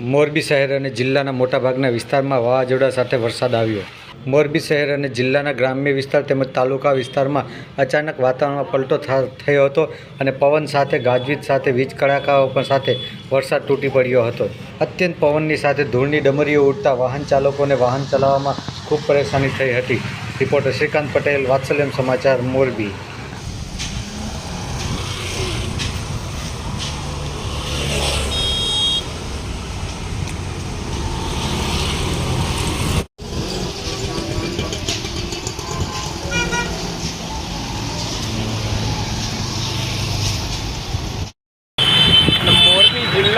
મોરબી શહેર અને જિલ્લાના મોટાભાગના વિસ્તારમાં વાવાઝોડા સાથે વરસાદ આવ્યો. મોરબી શહેર અને જિલ્લાના ગ્રામ્ય વિસ્તાર તેમજ તાલુકા વિસ્તારમાં અચાનક વાતાવરણમાં પલટો થયો હતો અને પવન સાથે, ગાજવીજ સાથે, વીજ કડાકાઓ પણ સાથે વરસાદ તૂટી પડ્યો હતો. અત્યંત પવનની સાથે ધૂળની ડમરીઓ ઉડતા વાહન ચાલકોને વાહન ચલાવવામાં ખૂબ પરેશાની થઈ હતી. રિપોર્ટર શ્રીકાંત પટેલ, વાત્સલ્યમ સમાચાર, મોરબી.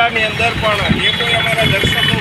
જિલ્લાની અંદર પણ જે કોઈ અમારા દર્શકો